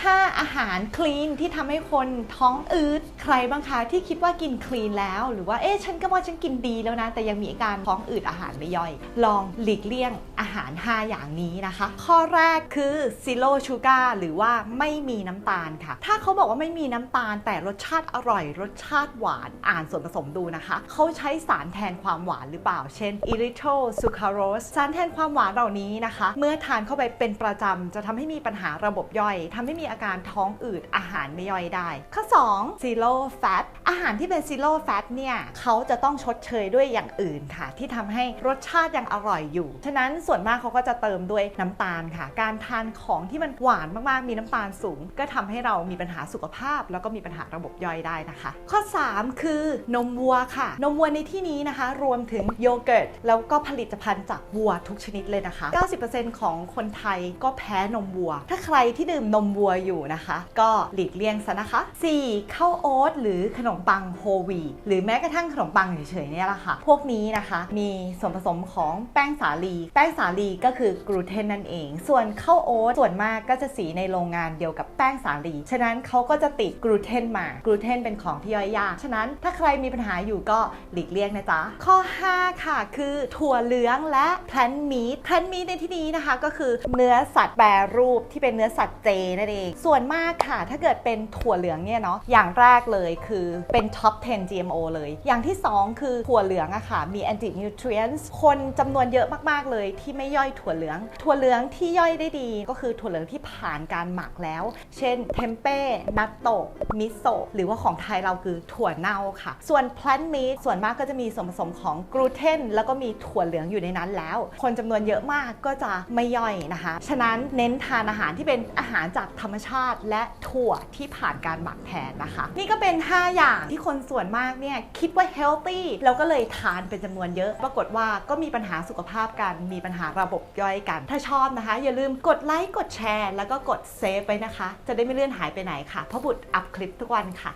ถ้าอาหารคลีนที่ทำให้คนท้องอืดใครบ้างคะที่คิดว่ากินคลีนแล้ว หรือว่าเอ๊ะฉันก็ว่าฉันกินดีแล้วนะ แต่ยังมีอาการท้องอืดอาหารไม่ย่อย ลองหลีกเลี่ยงอาหาร 5 อย่างนี้นะคะ ข้อแรกคือ zero sugar หรือว่าไม่มีน้ำตาลค่ะ ถ้าเขาบอกว่าไม่มีน้ำตาล แต่รสชาติอร่อย รสชาติหวานอ่านส่วนผสมดูนะคะเขาใช้สารแทนความหวานหรือเปล่า เช่น erythritol sucrose สารแทนความหวานเหล่านี้นะคะ เมื่อทานเข้าไปเป็นประจำจะทำให้มีปัญหาระบบย่อยทำให้มีอาการท้องอืดอาหารไม่ย่อยได้ ข้อ 2 zero fat อาหารที่เป็น zero fat เนี่ยเขาจะต้องชดเชยด้วยอย่างอื่นค่ะ ที่ทำให้รสชาติยังอร่อยอยู่ ฉะนั้นส่วนมากเขาก็จะเติมด้วยน้ำตาลค่ะ การทานของที่มันหวานมากๆ มีน้ำตาลสูง ก็ทำให้เรามีปัญหาสุขภาพ แล้วก็มีปัญหาระบบย่อยได้นะคะ ข้อ 3 คือนมวัวค่ะ นมวัวในที่นี้นะคะ รวมถึงโยเกิร์ตแล้วก็ผลิตภัณฑ์จากวัวทุกชนิดเลยนะคะ 90%ของคนไทยก็แพ้นมวัว ถ้าใครที่ดื่มนมวัวอยู่นะคะ ก็หลีกเลี่ยงซะนะคะ 4. ข้าวโอ๊ตหรือขนมปังโฮวีหรือแม้กระทั่งขนมปังเฉยๆเนี่ยแหละค่ะ พวกนี้นะคะมีส่วนผสมของแป้งสาลี แป้งสาลีก็คือกลูเตนนั่นเอง ส่วนข้าวโอ๊ตส่วนมากก็จะสีในโรงงานเดียวกับแป้งสาลี ฉะนั้นเขาก็จะติดกลูเตนมากลูเตนเป็นของที่ย่อยยาก ฉะนั้นถ้าใครมีปัญหาอยู่ก็หลีกเลี่ยงนะจ๊ะ ข้อ 5 ค่ะ คือถั่วเหลืองและแพลนมีทแพลนมีในที่นี้นะคะ ก็คือเนื้อสัตว์แปรรูปที่เป็นเนื้อสัตว์เจนั่นเองส่วนมากค่ะถ้าเกิดเป็นถั่วเหลืองเนี่ยเนาะอย่างแรกเลยคือเป็น top 10 GMO เลย อย่างที่ 2 คือถั่วเหลืองอะค่ะมี anti nutrients คนจำนวนเยอะมากๆเลยที่ไม่ย่อยถั่วเหลือง ถั่วเหลืองที่ย่อยได้ดี ก็คือถั่วเหลืองที่ผ่านการหมักแล้ว เช่นเทมเป้นัตโตะมิโซะหรือว่าของไทยเราคือถั่วเน่าค่ะ ส่วน plant meat ส่วนมากก็จะมีส่วนผสมของกลูเตนแล้วก็มีถั่วเหลืองอยู่ในนั้นแล้ว คนจำนวนเยอะมากก็จะไม่ย่อยนะคะ ฉะนั้นเน้นทานอาหารที่เป็นอาหารจากธรรมชาติและถั่วที่ผ่านการหมักแทนนะคะ นี่ก็เป็น 5 อย่างที่คนส่วนมากเนี่ยคิดว่า healthy แล้วก็เลยทานเป็นจำนวนเยอะ ปรากฏว่าก็มีปัญหาสุขภาพกัน มีปัญหาระบบย่อยกัน ถ้าชอบนะคะ อย่าลืมกดไลค์กดแชร์ แล้วก็กดเซฟไว้นะคะ จะได้ไม่เลื่อนหายไปไหนค่ะ เพราะบุตรอัพคลิปทุกวันค่ะ